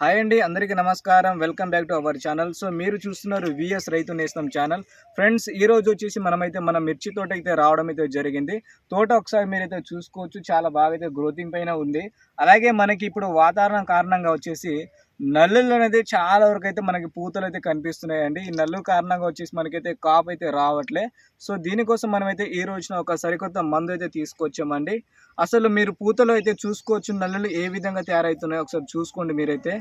Hi అండి అందరికీ నమస్కారం. Welcome back to our channel. So మీరు చూస్తున్నారు విఎస్ రైతు నేస్తం ఛానల్. ఫ్రెండ్స్ ఈ రోజు వచ్చేసి మనమైతే మన మిర్చి తోట అయితే రావడం అయితే జరిగింది. తోట ఒకసారి మీరైతే చూసుకోవచ్చు. చాలా బాగా అయితే గ్రోతింగ్ పైన ఉంది. అలాగే మనకి ఇప్పుడు వాతావరణం కారణంగా వచ్చేసి నల్లులు అనేది చాలా వరకు అయితే మనకి పూతలు అయితే కనిపిస్తున్నాయండి. ఈ నల్లు కారణంగా వచ్చేసి మనకైతే కాపు అయితే రావట్లే. సో దీనికోసం మనమైతే ఈ రోజున ఒక సరికొత్త మందు అయితే తీసుకొచ్చామండి. అసలు మీరు పూతలు అయితే చూసుకోవచ్చు నల్లులు ఏ విధంగా తయారవుతున్నాయో ఒకసారి చూసుకోండి మీరైతే.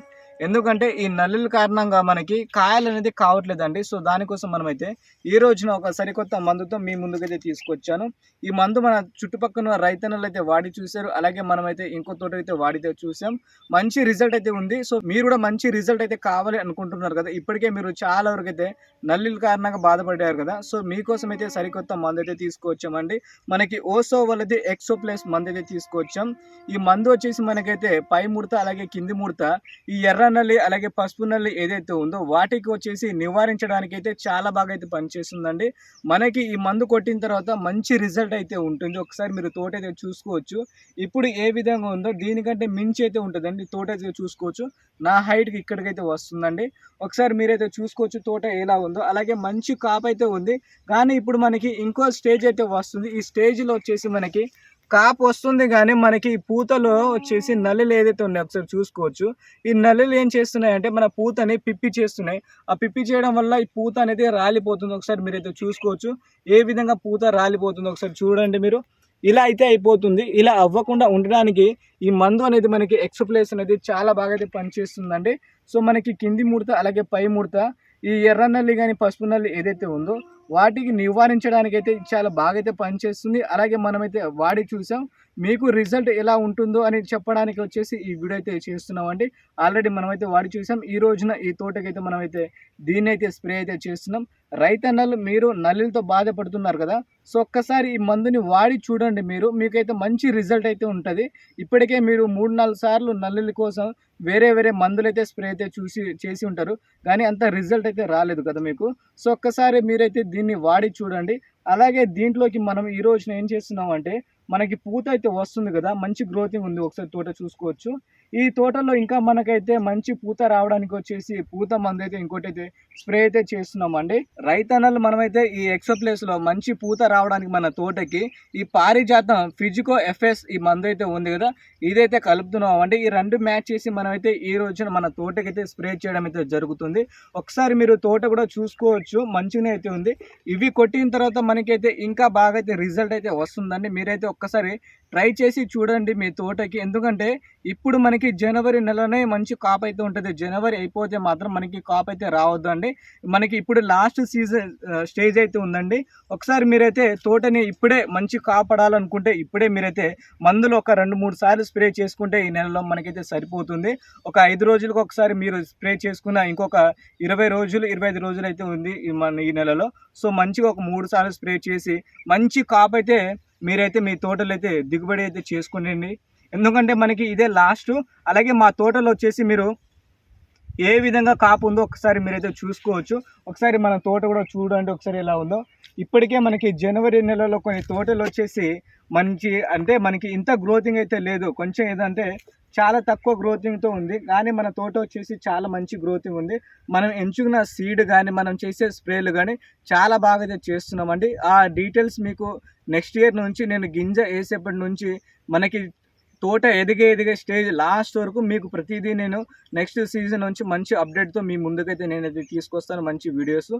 ఎందుకంటే ఈ నల్లుల కారణంగా మనకి కాయలు అనేది కావట్లేదండి. సో దానికోసం మనమైతే ఈ రోజున ఒక సరికొత్త మందుతో మీ ముందుకైతే తీసుకొచ్చాను. ఈ మందు మన చుట్టుపక్కల రైతన్నలు అయితే వాడి చూశారు. అలాగే మనమైతే ఇంకో తోట అయితే వాడితే చూసాం మంచి రిజల్ట్ అయితే ఉంది. సో మీరు కూడా మంచి రిజల్ట్ అయితే కావాలి అనుకుంటున్నారు కదా. ఇప్పటికే మీరు చాలా వరకు అయితే నల్లుల కారణంగా బాధపడ్డారు కదా. సో మీకోసం అయితే సరికొత్త మందు అయితే తీసుకొచ్చామండి. మనకి ఓసో వాళ్ళది ఎక్సో ప్లస్ మందు అయితే తీసుకొచ్చాం. ఈ మందు వచ్చేసి మనకైతే పై ముడత అలాగే కింది ముడత ఈ ఎర్ర నల్లి అలాగే పసుపు నల్లి ఏదైతే ఉందో వాటికి వచ్చేసి నివారించడానికి అయితే చాలా బాగా అయితే పనిచేస్తుందండి. మనకి ఈ మందు కొట్టిన తర్వాత మంచి రిజల్ట్ అయితే ఉంటుంది. ఒకసారి మీరు తోట అయితే చూసుకోవచ్చు. ఇప్పుడు ఏ విధంగా ఉందో దీనికంటే మించి అయితే ఉంటుందండి. తోట అయితే చూసుకోవచ్చు. నా హైట్కి ఇక్కడికైతే వస్తుందండి. ఒకసారి మీరైతే చూసుకోవచ్చు తోట ఎలా ఉందో. అలాగే మంచి కాపు అయితే ఉంది. కానీ ఇప్పుడు మనకి ఇంకో స్టేజ్ అయితే వస్తుంది. ఈ స్టేజ్లో వచ్చేసి మనకి కాపు వస్తుంది కానీ మనకి ఈ పూతలో వచ్చేసి నల్లులు ఏదైతే ఉన్నాయో ఒకసారి చూసుకోవచ్చు ఈ నల్లులు ఏం చేస్తున్నాయంటే మన పూతని పిప్పి చేస్తున్నాయి. ఆ పిప్పి చేయడం వల్ల ఈ పూత అనేది రాలిపోతుంది. ఒకసారి మీరైతే చూసుకోవచ్చు. ఏ విధంగా పూత రాలిపోతుందో ఒకసారి చూడండి మీరు. ఇలా అయితే అయిపోతుంది. ఇలా అవ్వకుండా ఉండడానికి ఈ మందు అనేది మనకి ఎక్స్ప్లేస్ అనేది చాలా బాగా అయితే పనిచేస్తుందండి. సో మనకి కింది ముడత అలాగే పై ముడత ఈ ఎర్ర నల్లి కానీ పసుపు నల్లి ఏదైతే ఉందో వాటికి నివారించడానికైతే చాలా బాగా అయితే పనిచేస్తుంది. అలాగే మనమైతే వాడి చూసాం. మీకు రిజల్ట్ ఎలా ఉంటుందో అని చెప్పడానికి వచ్చేసి ఈ వీడియో అయితే చేస్తున్నామండి. ఆల్రెడీ మనమైతే వాడి చూసాం. ఈ రోజున ఈ తోటకైతే మనమైతే దీన్ని అయితే స్ప్రే అయితే చేస్తున్నాం. రైతన్నలు మీరు నల్లులతో బాధపడుతున్నారు కదా సో ఒక్కసారి ఈ మందుని వాడి చూడండి మీరు. మీకైతే మంచి రిజల్ట్ అయితే ఉంటుంది. ఇప్పటికే మీరు మూడు నాలుగు సార్లు నల్లుల కోసం వేరే వేరే మందులు అయితే స్ప్రే అయితే చూసి చేసి ఉంటారు. కానీ అంత రిజల్ట్ అయితే రాలేదు కదా మీకు. సో ఒక్కసారి మీరైతే దీన్ని వాడి చూడండి. అలాగే దీంట్లోకి మనం ఈ రోజున ఏం చేస్తున్నాం అంటే మనకి పూత అయితే వస్తుంది కదా మంచి గ్రోతింగ్ ఉంది. ఒకసారి తోట చూసుకోవచ్చు. ఈ తోటలో ఇంకా మనకైతే మంచి పూత రావడానికి వచ్చేసి పూత మందు అయితే ఇంకోటి అయితే స్ప్రే అయితే చేస్తున్నామండి. రైతన్నలు మనమైతే ఈ ఎక్సో ప్లేస్లో మంచి పూత రావడానికి మన తోటకి ఈ పారిజాతం ఫిజికో ఎఫ్ఎస్ ఈ మందు అయితే ఉంది కదా ఇదైతే కలుపుతున్నాం అండి ఈ రెండు మ్యాచ్ చేసి మనమైతే ఈ రోజున మన తోటకైతే స్ప్రే చేయడం అయితే జరుగుతుంది. ఒకసారి మీరు తోట కూడా చూసుకోవచ్చు మంచిగానే అయితే ఉంది. ఇవి కొట్టిన తర్వాత మనకైతే ఇంకా బాగా అయితే రిజల్ట్ అయితే వస్తుందండి. మీరైతే ఒక్కసారి ట్రై చేసి చూడండి మీ తోటకి. ఎందుకంటే ఇప్పుడు మనకి మనకి జనవరి నెలనే మంచి కాప్ అయితే ఉంటుంది. జనవరి అయిపోతే మాత్రం మనకి కాప్ అయితే రావద్దు అండి. మనకి ఇప్పుడు లాస్ట్ సీజన్ స్టేజ్ అయితే ఉందండి. ఒకసారి మీరైతే తోటని ఇప్పుడే మంచి కాపాడాలనుకుంటే ఇప్పుడే మీరైతే మందులు ఒక రెండు మూడు సార్లు స్ప్రే చేసుకుంటే ఈ నెలలో మనకైతే సరిపోతుంది. ఒక ఐదు రోజులకు ఒకసారి మీరు స్ప్రే చేసుకున్న ఇంకొక ఇరవై రోజులు ఇరవై ఐదు రోజులు అయితే ఉంది ఈ మన ఈ నెలలో. సో మంచిగా ఒక మూడు సార్లు స్ప్రే చేసి మంచి కాప్ అయితే మీరైతే మీ తోటలు అయితే దిగుబడి అయితే చేసుకోండి ఎందుకంటే మనకి ఇదే లాస్ట్. అలాగే మా తోటలో వచ్చేసి మీరు ఏ విధంగా కాపు ఉందో ఒకసారి మీరైతే చూసుకోవచ్చు. ఒకసారి మన తోట కూడా చూడండి ఒకసారి ఎలా ఉందో. ఇప్పటికే మనకి జనవరి నెలలో కొన్ని తోటలు వచ్చేసి మంచి అంటే మనకి ఇంత గ్రోతింగ్ అయితే లేదు. కొంచెం ఏదంటే చాలా తక్కువ గ్రోతింగ్తో ఉంది. కానీ మన తోట వచ్చేసి చాలా మంచి గ్రోతింగ్ ఉంది. మనం ఎంచుకున్న సీడ్ కానీ మనం చేసే స్ప్రేలు కానీ చాలా బాగా అయితే చేస్తున్నామండి. ఆ డీటెయిల్స్ మీకు నెక్స్ట్ ఇయర్ నుంచి నేను గింజ వేసేప్పటి నుంచి మనకి తోట ఎదిగే ఎదిగే స్టేజ్ లాస్ట్ వరకు మీకు ప్రతిదీ నేను నెక్స్ట్ సీజన్ నుంచి మంచి అప్డేట్తో మీ ముందుకైతే నేనైతే తీసుకొస్తాను మంచి వీడియోస్.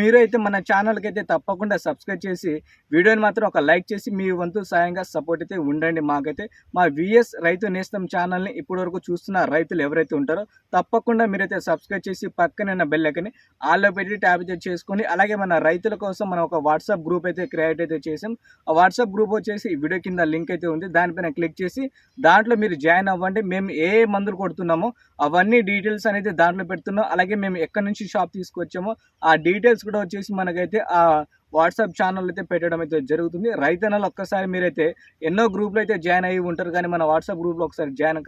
మీరు అయితే మన ఛానల్కి అయితే తప్పకుండా సబ్స్క్రైబ్ చేసి వీడియోని మాత్రం ఒక లైక్ చేసి మీ వంతు సాయంగా సపోర్ట్ అయితే ఉండండి మాకైతే. మా విఎస్ రైతు నేస్తం ఛానల్ని ఇప్పటివరకు చూస్తున్న రైతులు ఎవరైతే ఉంటారో తప్పకుండా మీరైతే సబ్స్క్రైబ్ చేసి పక్కన బెల్లకని ఆల్లో పెట్టి ట్యాప్ అయితే చేసుకోండి. అలాగే మన రైతుల కోసం మనం ఒక వాట్సాప్ గ్రూప్ అయితే క్రియేట్ అయితే చేసాం. ఆ వాట్సాప్ గ్రూప్ వచ్చేసి వీడియో కింద లింక్ అయితే ఉంది. దానిపైన క్లిక్ చేసి దాంట్లో మీరు జాయిన్ అవ్వండి. మేము ఏ మందులు కొడుతున్నామో అవన్నీ డీటెయిల్స్ అనేది దాంట్లో పెడుతున్నాం. అలాగే మేము ఎక్కడి నుంచి షాప్ తీసుకొచ్చామో ఆ డీటెయిల్స్ కూడా వచ్చేసి మనకైతే ఆ వాట్సాప్ ఛానల్ అయితే పెట్టడం అయితే జరుగుతుంది. రైతన్నలు ఒక్కసారి మీరైతే ఎన్నో గ్రూప్లు అయితే జాయిన్ అయ్యి ఉంటారు కానీ మన వాట్సాప్ గ్రూప్లో ఒకసారి జాయిన్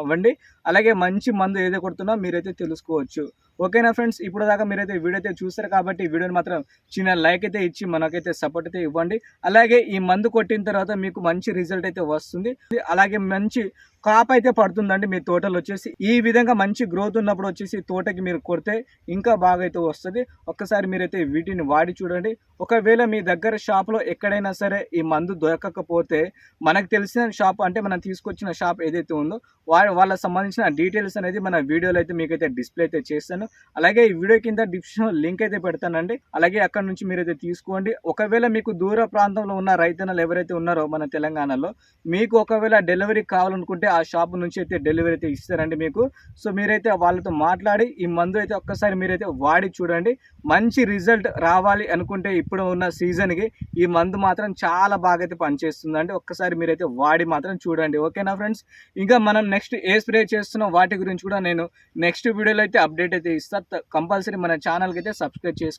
అవ్వండి. అలాగే మంచి మందు ఏదో కొడుతున్నా మీరైతే తెలుసుకోవచ్చు. ఓకేనా ఫ్రెండ్స్? ఇప్పుడు దాకా మీరైతే వీడియో అయితే చూస్తారు కాబట్టి వీడియోని మాత్రం చిన్న లైక్ అయితే ఇచ్చి మనకైతే సపోర్ట్ అయితే ఇవ్వండి. అలాగే ఈ మందు కొట్టిన తర్వాత మీకు మంచి రిజల్ట్ అయితే వస్తుంది. అలాగే మంచి కాప్ అయితే పడుతుందండి మీ తోటలో వచ్చేసి. ఈ విధంగా మంచి గ్రోత్ ఉన్నప్పుడు వచ్చేసి తోటకి మీరు కొడితే ఇంకా బాగా అయితే వస్తుంది. ఒక్కసారి మీరైతే వీటిని వాడి చూడండి. ఒకవేళ మీ దగ్గర షాప్లో ఎక్కడైనా సరే ఈ మందు దొరకకపోతే మనకు తెలిసిన షాప్ అంటే మనం తీసుకొచ్చిన షాప్ ఏదైతే ఉందో వాళ్ళ వాళ్ళకి సంబంధించిన డీటెయిల్స్ అనేది మన వీడియోలో అయితే మీకైతే డిస్ప్లే అయితే చేస్తాను. అలాగే ఈ వీడియో కింద డిస్క్రిప్షన్ లింక్ అయితే పెడతానండి. అలాగే అక్కడ నుంచి మీరైతే తీసుకోండి. ఒకవేళ మీకు దూర ప్రాంతంలో ఉన్న రైతన్నలు ఎవరైతే ఉన్నారో మన తెలంగాణలో మీకు ఒకవేళ డెలివరీ కావాలనుకుంటే ఆ షాప్ నుంచి అయితే డెలివరీ అయితే ఇస్తారండి మీకు. సో మీరైతే వాళ్ళతో మాట్లాడి ఈ మందు అయితే ఒక్కసారి మీరైతే వాడి చూడండి. మంచి రిజల్ట్ రావాలి అనుకుంటే ఇప్పుడు ఉన్న సీజన్కి ఈ మందు మాత్రం చాలా బాగా అయితే పనిచేస్తుందండి. ఒక్కసారి మీరైతే వాడి మాత్రం చూడండి. ఓకేనా ఫ్రెండ్స్? ఇంకా మనం నెక్స్ట్ ఏ స్ప్రే చేస్తున్నాం వాటి గురించి కూడా నేను నెక్స్ట్ వీడియోలో అయితే అప్డేట్ అయితే ఇస్తాను కంపల్సరీ మన ఛానల్కి అయితే సబ్స్క్రైబ్ చేసుకోండి